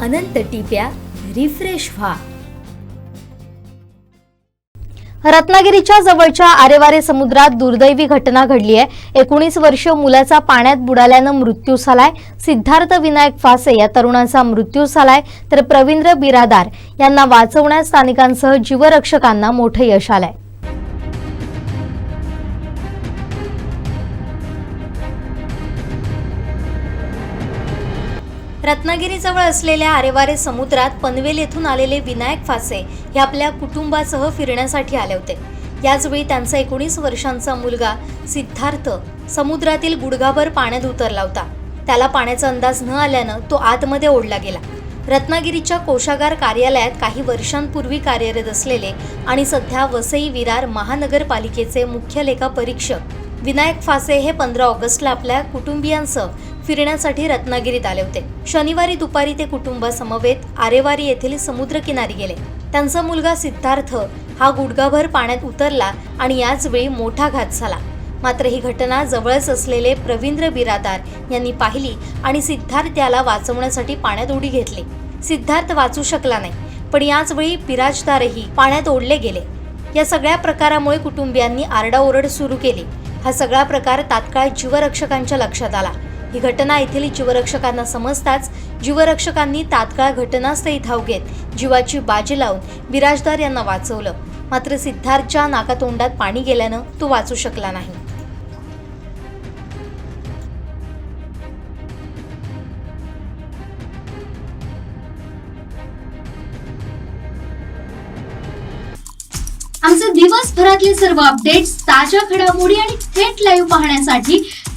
अनंत टिप्या refresh व्हा. रत्नागिरीच्या जवळच्या आरेवारे समुद्रात दुर्दैवी घटना घडली आहे. एकोणीस वर्ष मुलाचा पाण्यात बुडाल्यानं मृत्यू झालाय. सिद्धार्थ विनायक फासे या तरुणाचा मृत्यू झालाय. तर प्रवींद्र बिरादार यांना वाचवण्यात स्थानिकांसह जीवरक्षकांना मोठं यश आलंय. रत्नागिरीजवळ असलेल्या आरेवारे समुद्रात पनवेल येथून आलेले विनायक फासे हे आपल्या कुटुंबासह फिरण्यासाठी आले होते. याचवेळी त्यांचा एकोणीस वर्षांचा मुलगा सिद्धार्थ समुद्रातील गुडघाभर पाण्यात उतरला होता. त्याला पाण्याचा अंदाज न आल्यानं तो आतमध्ये ओढला गेला. रत्नागिरीच्या कोशागार कार्यालयात काही वर्षांपूर्वी कार्यरत असलेले आणि सध्या वसई विरार महानगरपालिकेचे मुख्य लेखा परीक्षक विनायक फासे हे पंधरा ऑगस्टला आपल्या कुटुंबियांसह फिरण्यासाठी रत्नागिरीत आले होते. शनिवारी दुपारी ते कुटुंबासमवेत आरेवारी येथील समुद्रकिनारी गेले. त्यांचा मुलगा सिद्धार्थ हा गुडघाभर पाण्यात उतरला आणि याच वेळी मोठा घात झाला. मात्र ही घटना जवळच असलेले प्रवींद्र बिरादार यांनी पाहिली आणि सिद्धार्थ याला वाचवण्यासाठी पाण्यात उडी घेतली. सिद्धार्थ वाचू शकला नाही पण याचवेळी बिराजदारही पाण्यात ओढले गेले. या सगळ्या प्रकारामुळे कुटुंबियांनी आरडाओरड सुरू केली. हा सगळा प्रकार तात्काळ जीवरक्षकांच्या लक्षात आला. ही घटना येथील जीवरक्षकांना समजताच जीवरक्षकांनी तात्काळ घटनास्थळी धाव घेत जीवाची बाजी लावून बिराजदार यांना वाचवलं. मात्र सिद्धार्थच्या नाकातोंडात पाणी गेल्यानं तो वाचू शकला नाही. आमचे दिवसभरातले सर्व अपडेट्स ताज्या घडामोडी आणि थेट लाईव्ह पाहण्यासाठी